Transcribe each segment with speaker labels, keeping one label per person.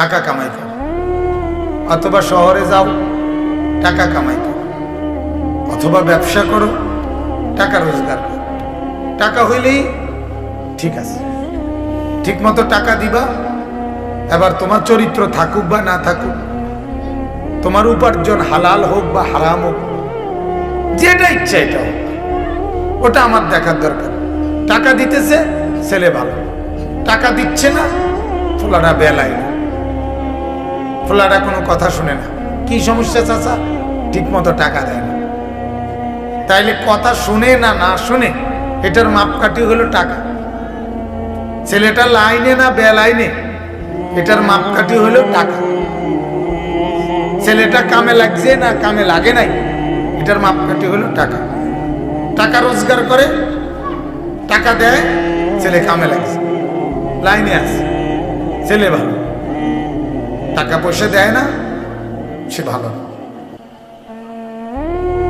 Speaker 1: টাকা কামাই করো। অথবা শহরে যাও, টাকা কামাই করো। অথবা ব্যবসা করো, টাকা রোজগার করো। টাকা হইলেই ঠিক আছে। ঠিক মতো টাকা দিবা, এবার তোমার চরিত্র থাকুক বা না থাকুক, তোমার উপার্জন হালাল হোক বা হারাম হোক, যেটা ইচ্ছা এটা হোক, ওটা আমার দেখার দরকার। টাকা দিতেছে, ছেলে ভালো। টাকা দিচ্ছে না, ফোলারা বেলায় না। ফোলারা কোনো কথা শুনে না। কি সমস্যা চাচা? ঠিক মতো টাকা দেয় না। তাইলে কথা শুনে না না শুনে এটার মাপকাঠি হলো টাকা। ছেলেটা লাইনে না বেলাইনে এটার মাপকাঠি হলো টাকা। ছেলেটা কামে লাগছে না কামে লাগে নাই এটার মাপকাঠি হলো টাকা। টাকা রোজগার করে, টাকা দেয়, ছেলে কামে লাগছে। লাইনে আছে। ছেলে ভালো। টাকা পয়সা দেয় না, সে ভালো।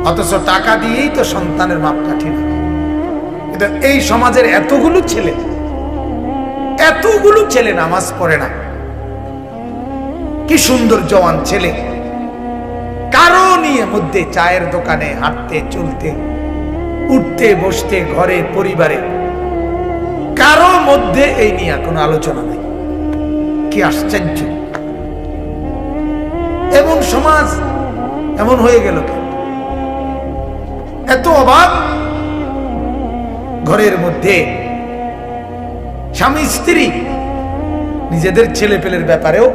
Speaker 1: অথচ টাকা দিয়েই তো সন্তানের মাপকাঠি না এটা এই সমাজের এতগুলো ছেলে এতগুলো ছেলে নামাজ পড়ে না। কি সুন্দর জওয়ান ছেলে। কারও নিয়ে মধ্যে চায়ের দোকানে হাঁটতে, চলতে, উঠতে, বসতে, ঘরে, পরিবারে, কারও মধ্যে এই নিয়ে কোনো আলোচনা নেই। কি আশ্চর্য। এমন সমাজ এমন হয়ে গেল। এত অভাব ঘরের মধ্যে স্বামী স্ত্রী নিজেদের ছেলে পেলের ব্যাপারেও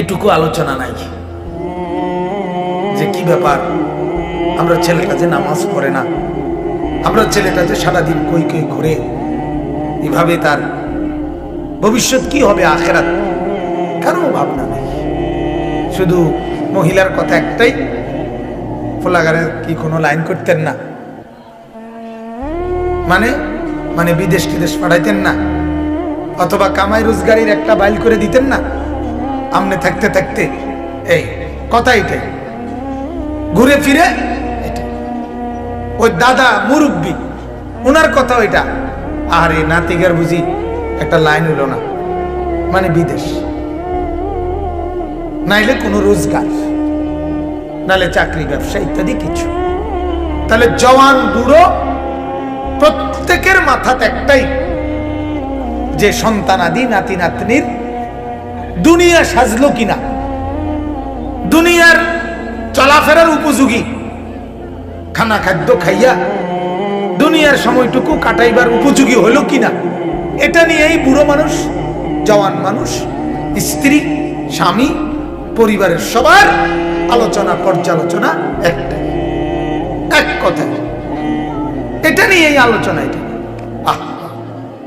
Speaker 1: এটুকু আলোচনা নাই। যে কি ব্যাপার? আমরা ছেলেটা যে নামাজ পড়ে না, আমরা ছেলেটা যে সারাদিন কই কই ঘুরে, এভাবে তার ভবিষ্যৎ কি হবে আখেরাত? কারও ভাবনা শুধু মহিলার কথা একটাই ফোলাগারে কি কোনো লাইন করতেন না? মানে মানে বিদেশ টিদেশ পাঠাইতেন না? অথবা কামাই রোজগারির একটা বাইল করে দিতেন না? আমনে থাকতে থাকতে, এই কথা এটাই। ঘুরে ফিরে। ওই দাদা মুরব্বী ওনার কথা ওইটা আরে নাতিগার বুঝি একটা লাইন হইল না। মানে বিদেশ। নাইলে কোনো রোজগার নালে চাকরি, ব্যবসা ইত্যাদি কিছু। তাহলে জওয়ান, বুড়ো প্রত্যেকের মাথাতে একটাই যে সন্তানাদি নাতি, নাতনির দুনিয়া সাজলো কিনা। দুনিয়ার চলাফেরার উপযোগী। খানা খাদ্য খাইয়া দুনিয়ার সময়টুকু কাটাইবার উপযোগী হলো কিনা, এটা নিয়েই বুড়ো মানুষ, জওয়ান মানুষ, স্ত্রী, স্বামী পরিবারের সবার আলোচনা, পর্যালোচনা একটাই। এক কথায়। এটা নিয়েই আলোচনা এটা।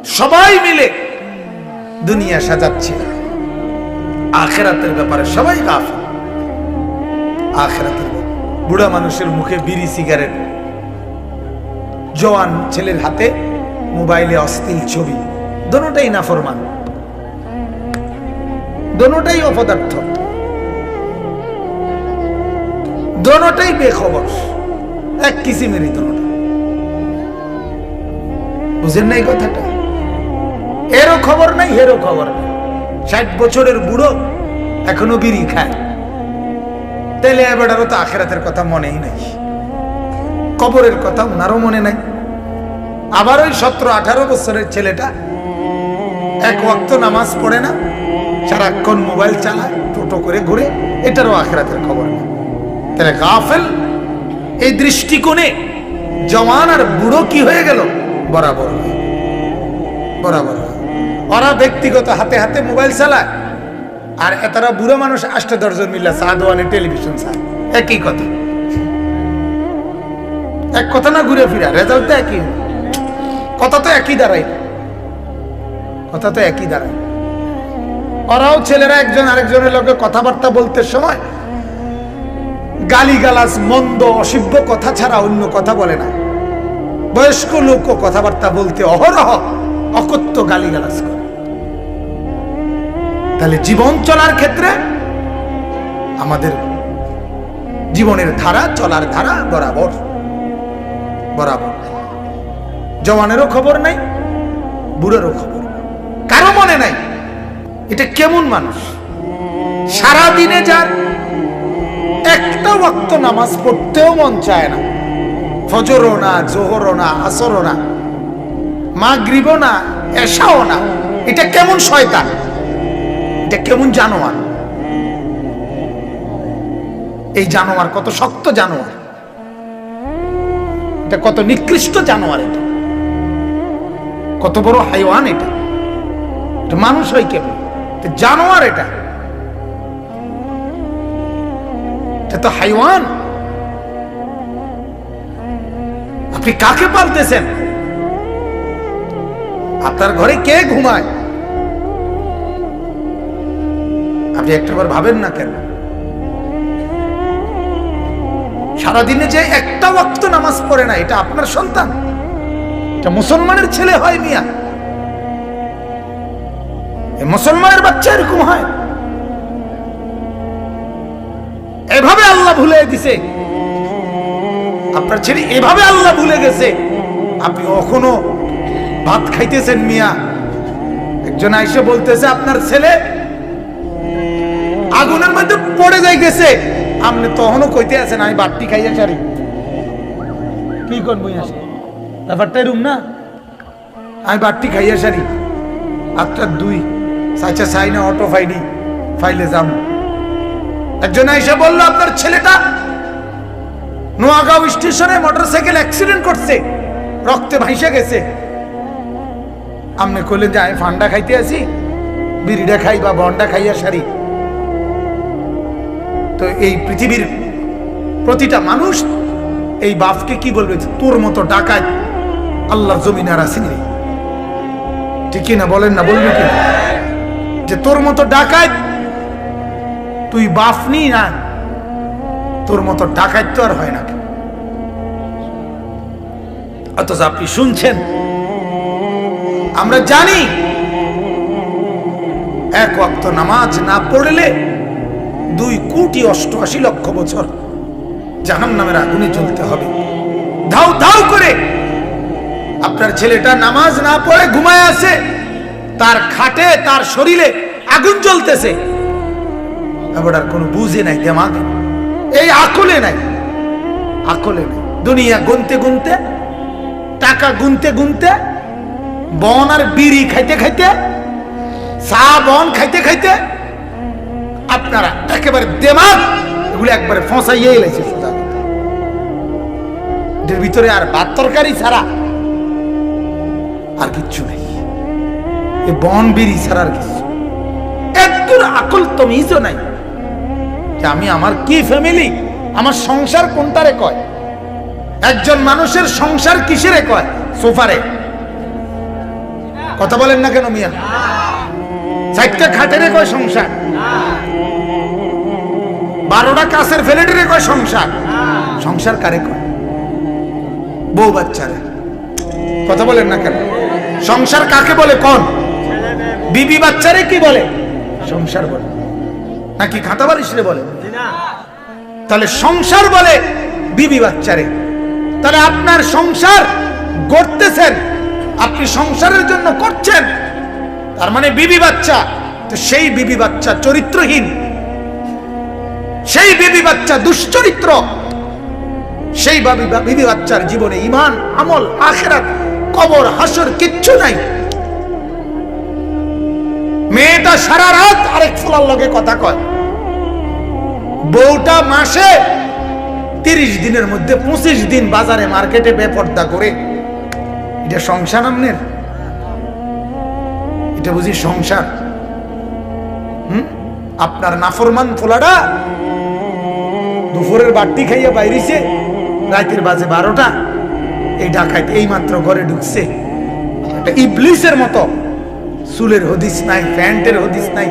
Speaker 1: সবাই মিলে দুনিয়া সাজাচ্ছে। আখেরাতের ব্যাপারে সবাই গাফ। আখেরাতের। বুড়া মানুষের মুখে বিড়ি, সিগারেট। জওয়ান ছেলের হাতে মোবাইলে অস্থির ছবি। দোনোটাই নাফরমান। দোনোটাই অপদার্থ। দোনোটাই বেখবর। এক কিসিমেরই দোনোটা। বুঝেন নাই কথাটা? এরও খবর নাই, হেরও খবর নাই। ষাট বছরের বুড়ো এখনও বিড়ি খায়। তাইলে এবারও তো আখেরাতের কথা মনেই নাই। কবরের কথা ওনারও মনে নাই। আবার ওই সতেরো আঠারো বছরের ছেলেটা এক ওয়াক্ত নামাজ পড়ে না, সারাক্ষণ মোবাইল চালায়, টোটো করে ঘুরে, এটারও আখেরাতের খবর নেই। তাহলে গাফেল? এই দৃষ্টিকোণে জওয়ান আর বুড়ো কি হয়ে গেল? বরাবর বরাবর ওরা ব্যক্তিগত হাতে হাতে মোবাইল চালায়। আর এতারা বুড়ো মানুষ আষ্ট দশজন মিল্লা চা টেলিভিশন চায়। একই কথা। এক কথা না ঘুরে ফিরা রেজাল্ট তো একই কথা তো একই দাঁড়াই কথা তো একই দাঁড়ায়। ওরাও ছেলেরা একজন আরেকজনের লোকে কথাবার্তা বলতে সময় গালিগালাজ, মন্দ, অসভ্য কথা ছাড়া অন্য কথা বলে না। বয়স্ক লোকও কথাবার্তা বলতে অহরহ, অকথ্য গালিগালাজ করে। তাহলে জীবন চলার ক্ষেত্রে আমাদের জীবনের ধারা, চলার ধারা বরাবর। বরাবর জওয়ানেরও খবর নাই, বুড়োরও খবর। কারও মনে নাই, এটা কেমন মানুষ? সারা দিনে যার একটা ওয়াক্ত নামাজ পড়তেও মন চায় না। ফজরও না, জোহরও না, আসরও না, মাগরিবও না, এশাও না। এটা কেমন শয়তান? এটা কেমন জানোয়ার? এই জানোয়ার কত শক্ত জানোয়ার। এটা কত নিকৃষ্ট জানোয়ার এটা। কত বড় হাইওয়ান এটা। মানুষ হয় কেমন জানোয়ার এটা। তো হাইওয়ান। আপনি কাকে পালতেছেন? আপনার ঘরে কে ঘুমায়? আপনি একটাবার ভাবেন না কেন? সারাদিনে যে একটা ওয়াক্ত নামাজ পড়ে না, এটা আপনার সন্তান। এটা মুসলমানের ছেলে হয় মিয়া। মুসলমানের বাচ্চা এরকম হয়। এভাবে আল্লাহ ভুলে দিছে। আপনার ছেলে এভাবে আল্লাহ ভুলে গেছে। আপনি এখনও ভাত খাইতেছেন মিয়া। একজন আইসে বলতেছে, আপনার ছেলে আগুনের মধ্যে পড়ে যাই গেছে আপনি তখনও কইতে আছেন, আমি বাটটি খাইয়া সারি। কি বই আসে ব্যাপারটাই রুম না? আমি বাটটি খাইয়া সারি। আটটার দুই। সাইচা সাই না অটো ফাইনি, ফাইলে যাম। একজন এসে বলল, আপনার ছেলেটা নোয়াগাঁও স্টেশনে মোটরসাইকেল অ্যাক্সিডেন্ট করছে, রক্তে ভাইসে গেছে। আপনি কইলেন, যে আমি ফান্ডা খাইতে আছি বিড়িটা খাই বা বন্ডা খাইয়া সারি। তো এই পৃথিবীর প্রতিটা মানুষ এই বাপকে কি বলবে? তোর মতো ডাকাত আল্লাহর জমিন আর আসেনি। ঠিক না বলেন না, বলবে কি? যে তোর মতো ডাকাত তুই বাফনি না তোর মতো ডাকাত তো আর হয় না অথচ আপনি শুনছেন? আমরা জানি এক ওয়াক্ত নামাজ না পড়লে দুই কোটি অষ্টআশি লক্ষ বছর জাহান নামের আগুনে জ্বলতে হবে। ধাও ধাও করে আপনার ছেলেটা নামাজ না পড়ে ঘুমায় আছে, তার খাটে, তার শরীরে আগুন জ্বলতেছে। এবার কোনো বুঝে নাই দেমাগে। এই আকলে নাই। আকলে নাই। দুনিয়া গুনতে গুনতে, টাকা গুনতে গুনতে, বন আর বিড়ি খাইতে খাইতে, চা বন খাইতে খাইতে, আপনারা একেবারে দেমাগ, এগুলো একবারে ফসাইয়ে এলেছে সোজা এটার ভিতরে আর ভাত তরকারি ছাড়া আর কিচ্ছু নেই। এ বন বিড়ি ছাড়া আর কিছু একদূর আকল তমিজও নাই। আমি আমার কি ফ্যামিলি আমার সংসার কোনটারে কয়? একজন মানুষের সংসার কিসেরে কয়? সোফারে। কথা বলেন না কেন মিয়া? চারটা খাটেরে কয় সংসার? বারোটা কাছের ফেলেটেরে কয় সংসার? সংসার কারে কয়? বউ বাচ্চারে। কথা বলেন না কেন? সংসার কাকে বলে? কোন? বিবি বাচ্চারে কি বলে? সংসার বলে। নাকি খাতা বালিশরে বলে? তাহলে সংসার বলে বিবি বাচ্চারে। তাহলে আপনার সংসার গড়তেছেন আপনি সংসারের জন্য করছেন তার মানে বিবি বাচ্চা। তো সেই বিবি বাচ্চা চরিত্রহীন সেই বিবি বাচ্চা দুশ্চরিত্র সেই বাবি বিবি বাচ্চার জীবনে ইমান আমল আখেরাত কবর হাসর কিচ্ছু নাই। মেয়েটা সারা রাত আরেক ফলার লগে কথা কয়। বউটা মাসে তিরিশ দিনের মধ্যে পঁচিশ দিন বাজারে মার্কেটে বেপর্দা করে, এটা সংসার আমনের? এটা বুঝি সংসার? হুম? আপনার নাফরমান ফোলাটা দুপুরের বাড়তি খাইয়া বাইরেছে রাতের বাজে বারোটা, এই ডাকাইতে এই মাত্র ঘরে ঢুকছে। একটা ইবলিসের মতো, চুলের হদিস নাই, প্যান্টের হদিস নাই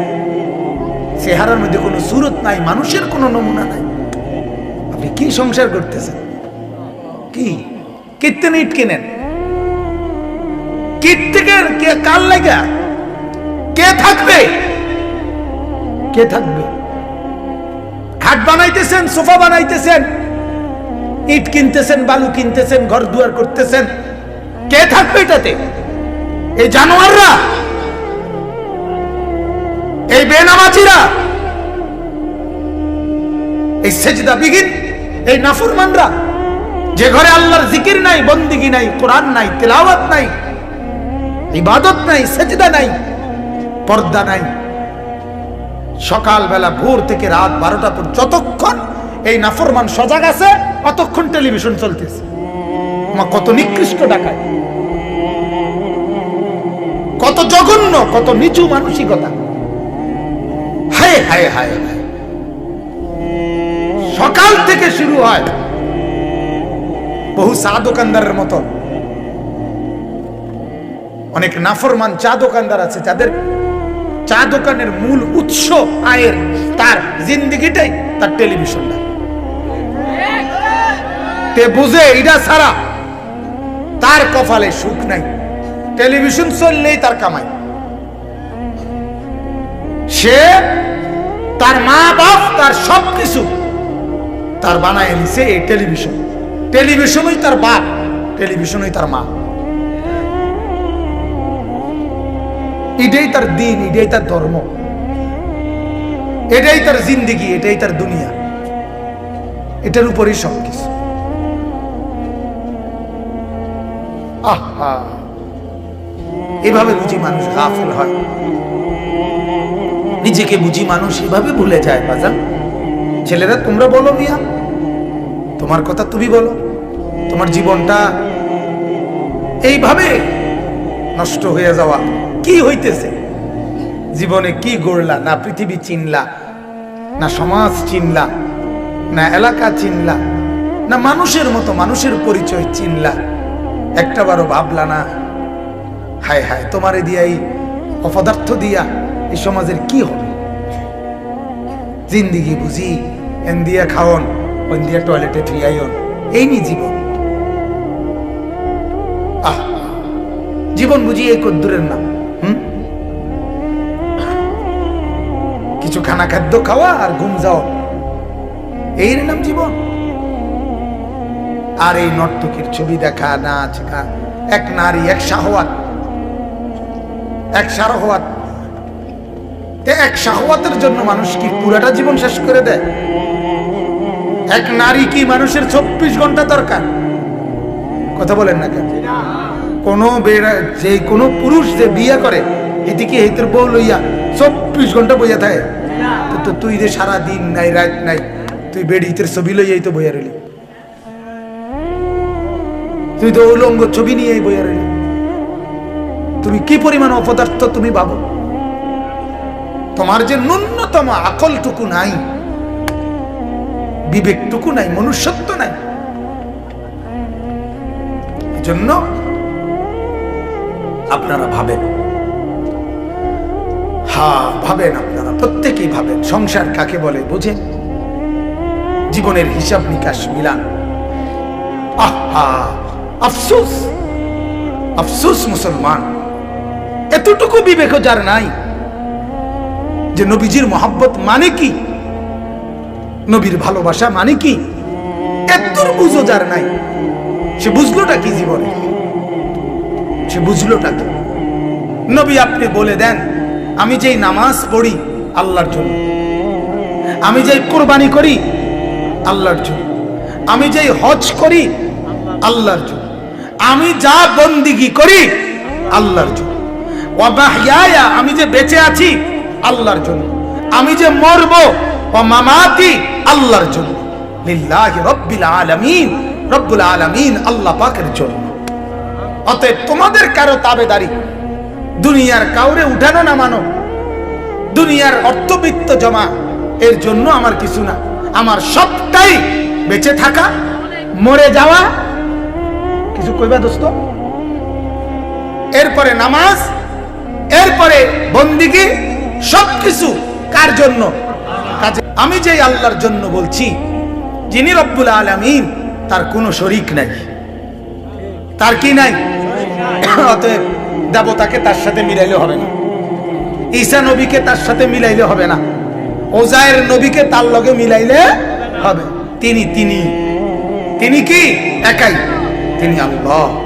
Speaker 1: চেহারার মধ্যে কোনো সুরত নাই, মানুষের কোনো নমুনা নাই। আপনি কি সংসার করতেছেন? কি? কীর্তন ইট কিনেন কীর্তিকের কে কার লাগা কে থাকবে? কে থাকবে? খাট বানাইতেছেন, সোফা বানাইতেছেন, ইট কিনতেছেন, বালু কিনতেছেন, ঘর দুয়ার করতেছেন। কে থাকবে এটাতে? এই জানোয়াররা? এই বেনামাজিরা, এই সেজদা বিহীন এই নাফরমানরা, যে ঘরে আল্লাহর জিকির নাই, বন্দিগি নাই, কোরআন নাই, তেলাওয়াত নাই, ইবাদত নাই, সেজদা নাই, পর্দা নাই। সকালবেলা ভোর থেকে রাত বারোটা পর্যন্ত যতক্ষণ এই নাফরমান সজাগ আছে, অতক্ষণ টেলিভিশন চলতেছে। মা, কত নিকৃষ্ট ডাকায় কত জঘন্য, কত নিচু মানসিকতা। হায় হায় সকাল থেকে শুরু হয়। বহু চা দোকানদারের মতো। অনেক নাফরমান চা দোকানদার আছে যাদের চা দোকানের মূল উৎস আয়ের তার জিন্দিগিটাই তার টেলিভিশনটা। বুঝে এটা ছাড়া তার কপালে সুখ নাই। টেলিভিশন চললেই তার কামাই। সে তার মা বাপ, তার সব কিছু তার বানায় নিছে এই টেলিভিশন। টেলিভিশনই তার বাপ, টেলিভিশনই তার মা। এটাই তার দিন, এটাই তার ধর্ম। এটাই তার জিন্দিগি, এটাই তার দুনিয়া। এটার উপরই সব কিছু আহা! এভাবে বুঝি মানুষ গাফেল হয়। নিজেকে বুঝি মানুষ এভাবে ভুলে যায়, বাজান। ছেলেরা, তোমরা বলো মিয়া। তোমার কথা তুমি বলো। তোমার জীবনটা এইভাবে নষ্ট হয়ে যাওয়া। কি হইতেছে? জীবনে কি গড়লা? না পৃথিবী চিনলা, না সমাজ চিনলা, না এলাকা চিনলা, না মানুষের মতো মানুষের পরিচয় চিনলা। একটাবারও ভাবলা না। হায় হায়, তোমারে দিয়া এই অপদার্থ দিয়া এই সমাজের কি হবে? জিন্দিগি বুঝি এন দিয়া খাওন ওন দিয়া টয়লেটে থুইয়াইন এই নি জীবন। আহ! জীবন বুঝি এই কদ্দুরের নাম, হুম? কিছু খানা খাদ্য খাওয়া আর ঘুম যাও। এই নাম জীবন। আর এই নর্তকীর ছবি দেখা, নাচ গা এক নারী, এক শাহওয়াত। এক শাহওয়াত। তে এক শাহওয়াতের জন্য মানুষ কি পুরাটা জীবন শেষ করে দেয়? এক নারী কি মানুষের চব্বিশ ঘণ্টা দরকার? কথা বলেন না কেন? কোনো যে কোনো পুরুষ যে বিয়ে করে এদিকে হেতের বউ লইয়া চব্বিশ ঘণ্টা বইয়া থাকে? তো তুই যে সারা দিন নাই, রাত নাই, তুই বেড হিতের ছবি লইয়াই তো বইয়া রইলি। তুই তো উলঙ্গ ছবি নিয়েই বইয়া রইলি। তুমি কি পরিমাণ অপদার্থ তুমি ভাবো? তোমার যে ন্যূনতম আকলটুকু নাই, বিবেকটুকু নাই, মনুষ্যত্ব নাই জন্য আপনারা ভাবেন। হা, ভাবেন আপনারা, প্রত্যেকেই ভাবেন। সংসার কাকে বলে বুঝেন? জীবনের হিসাব নিকাশ মিলান। আহা, আফসোস আফসোস মুসলমান। এতটুকু বিবেক যার নাই যে নবীজির মোহাব্বত মানে কি? নবীর ভালোবাসা মানে কি? এতর বুঝো যার নাই। সে বুঝলোটা কি জীবনে? সে বুঝলোটা কি নবী আপনি বলে দেন, আমি যেই নামাজ পড়ি আল্লাহর জন্য, আমি যেই কোরবানি করি আল্লাহর জন্য, আমি যেই হজ করি আল্লাহর জন্য, আমি যা বন্দিগি করি আল্লাহর জন্য। আমি যে বেঁচে আছি আল্লাহর জন্য। আমি যে মরব মামাতি আল্লাহর জন্য। লিল্লাহি রব্বিল আলামিন, রব্বুল আলামিন আল্লাহ পাকের জন্য। অতএব তোমাদের কারও তাবেদারি, দুনিয়ার কাউরে উঠানো না মানো দুনিয়ার অর্থবিত্ত জমা, এর জন্য আমার কিছু না। আমার সবটাই বেঁচে থাকা, মরে যাওয়া। কিছু কইবা দোস্ত? এরপরে নামাজ, এরপরে বন্দিগি সবকিছু কার জন্য? আমি যে আল্লাহর জন্য বলছি, যিনি রব্বুল আলামিন, তার কোনো শরিক নাই। তার কি নাই? অতএব দেবতাকে তার সাথে মিলাইলে হবে না। ঈসা নবীকে তার সাথে মিলাইলে হবে না। ওজায়ের নবীকে তার লগে মিলাইলে হবে। তিনি তিনি তিনি কি? একাই। তিনি আল্লাহ।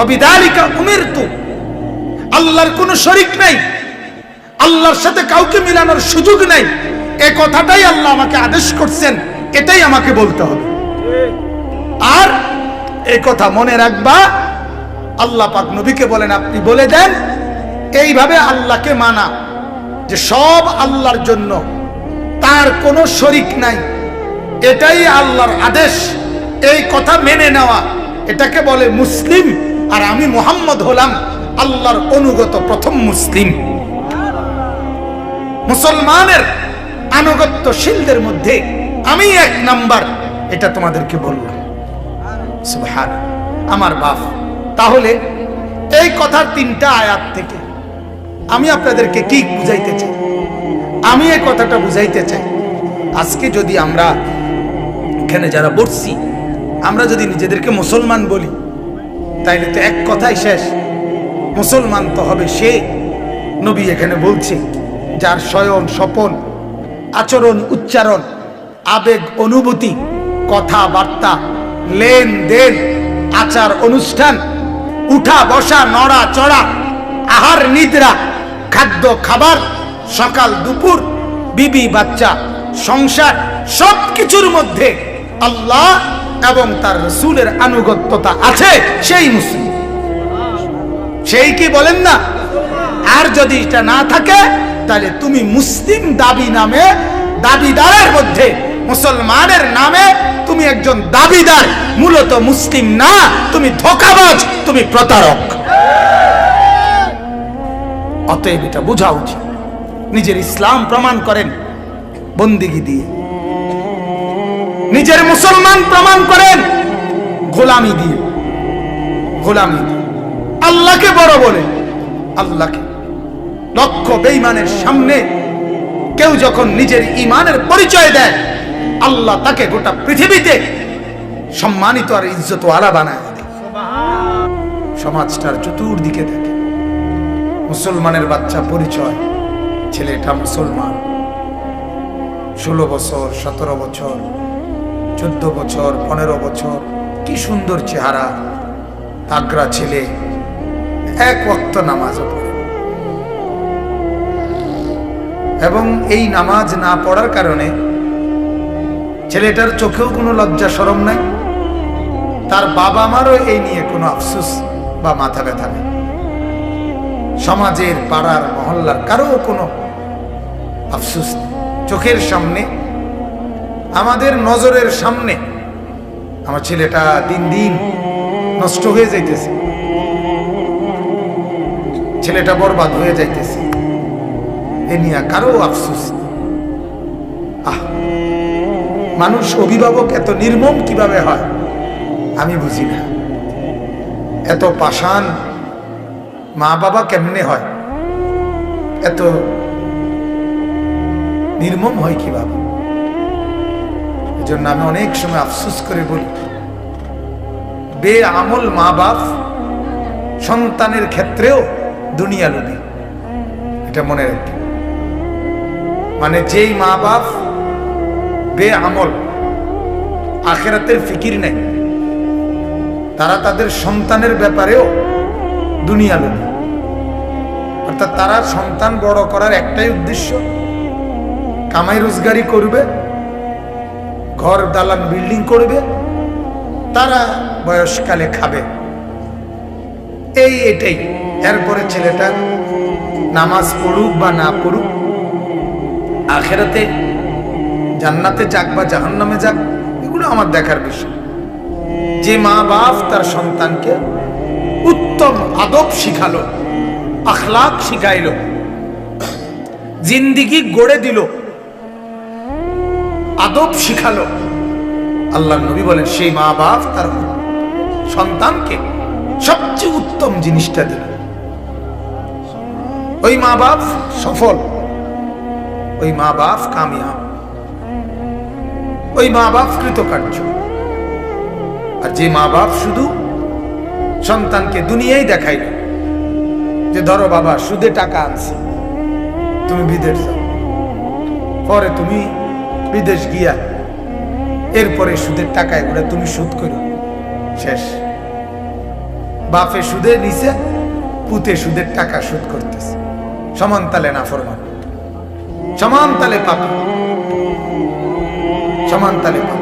Speaker 1: অবিদালিকা উমিরতু। আল্লাহর কোনো শরিক নাই। আল্লাহর সাথে কাউকে মিলানোর সুযোগ নাই। এ কথাটাই আল্লাহ আমাকে আদেশ করছেন, এটাই আমাকে বলতে হবে। আর এই কথা মনে রাখবা, আল্লাহ পাক নবীকে বলেন, আপনি বলে দেন, এইভাবে আল্লাহকে মানা, যে সব আল্লাহর জন্য তার কোনো শরিক নাই। এটাই আল্লাহর আদেশ, এই কথা মেনে নেওয়া। এটাকে বলে মুসলিম, আর আমি মোহাম্মদ হলাম আল্লাহর অনুগত প্রথম মুসলিম। মুসলমানের আনুগত্যশীলদের মধ্যে আমি এক নাম্বার, এটা তোমাদেরকে বললাম। আমার বাপ। তাহলে এই কথার তিনটা আয়াত থেকে আমি আপনাদেরকে কি বুঝাইতে চাই? আমি এই কথাটা বুঝাইতে চাই, আজকে যদি আমরা এখানে যারা বসছি আমরা যদি নিজেদেরকে মুসলমান বলি, তাইলে তো এক কথাই শেষ। মুসলমান তো হবে সে নবী এখানে বলছে। যার শয়ন, স্বপন, আচরণ, উচ্চারণ, আবেগ, অনুভূতি, কথাবার্তা, লেনদেন, আচার, অনুষ্ঠান, উঠা, বসা, নড়া, চড়া, আহার, নিদ্রা, খাদ্য, খাবার, সকাল, দুপুর, বিবি, বাচ্চা, সংসার সব কিছুর মধ্যে আল্লাহ এবং তার রসুলের আনুগত্যতা আছে, সেই মুসলিম। সেই কি বলেন না? আর যদি এটা না থাকে তাহলে তুমি মুসলিম দাবি নামে, দাবিদারের মধ্যে, মুসলমানের নামে তুমি একজন দাবিদার, মূলত মুসলিম না, তুমি ধোকাবাজ, তুমি প্রতারক। অতএব এটা বোঝা উচিত। নিজের ইসলাম প্রমাণ করেন, বন্দিগি দিয়ে। নিজের মুসলমান প্রমাণ করেন, গোলামি দিয়ে। গোলামি আল্লাহকে বড় বলে, আল্লাহকে। লক্ষ বেঈমানের সামনে কেউ যখন নিজের ইমানের পরিচয় দেয়, আল্লাহ তাকে গোটা পৃথিবীতে সম্মানিত আর ইজ্জত আলা বানায় সমাজটার চতুর্দিকে দেখে মুসলমানের বাচ্চা পরিচয়, ছেলেটা মুসলমান। ষোলো বছর, সতেরো বছর, চোদ্দ বছর, পনেরো বছর, কি সুন্দর চেহারা। আগ্রা ছেলে, এক ওয়াক্ত নামাজও এবং এই নামাজ না পড়ার কারণে ছেলেটার চোখেও কোনো লজ্জা, সরম নাই। তার বাবা মারও এই নিয়ে কোনো আফসোস বা মাথা ব্যথা নেই। সমাজের পাড়ার মহল্লার কারও কোনো আফসোস চোখের সামনে, আমাদের নজরের সামনে আমার ছেলেটা দিন দিন নষ্ট হয়ে যাইতেছে। ছেলেটা বরবাদ হয়ে যাইতেছে। এ নিয়ে কারও আফসোস। আহ, মানুষ অভিভাবক এত নির্মম কীভাবে হয়? আমি বুঝি না। এত পাষাণ মা বাবা কেমনে হয়? এত নির্মম হয় কীভাবে? এজন্য আমি অনেক সময় আফসোস করে বলি বে আমল মা বাপ সন্তানের ক্ষেত্রেও দুনিয়া লোভী। এটা মনে রাখবে মানে যেই মা বাপ বে আমল আখেরাতের ফিকির নেই, তারা তাদের সন্তানের ব্যাপারেও দুনিয়া লোভী। অর্থাৎ তারা সন্তান বড় করার একটাই উদ্দেশ্য, কামাই রোজগারি করবে, ঘর দালান বিল্ডিং করবে, তারা বয়সকালে খাবে। এই এটাই। এরপরে ছেলেটা নামাজ পড়ুক বা না পড়ুক আখেরাতে জান্নাতে যাক বা জাহান্নামে যাক, এগুলো আমার দেখার বিষয়। যে মা বাপ তার সন্তানকে উত্তম আদব শিখালো আখলাক শিখাইলো, জিন্দিগি গড়ে দিল, আদব শিখালো। আল্লাহ নবী বলেন, সেই মা বাপ তার সন্তানকে সবচেয়ে উত্তম জিনিসটা দিল। ওই মা বাপ সফল। ওই মা বাপ কামিয়াব। ওই মা বাপ কৃতকার্য। আর যে মা বাপ শুধু সন্তানকে দুনিয়াই দেখাইল যে, ধরো বাবা, সুদে টাকা আনছে, তুমি বিদেশ যাও। পরে তুমি বিদেশ গিয়া এরপরে সুদের টাকা এগুলো তুমি সুদ করো। শেষ। বাপে সুদে নিছে, পুতে সুদের টাকা সুদ করতেছে। সমান তালে না ফরমান সমান তালে পাপি সমান তালে পাপি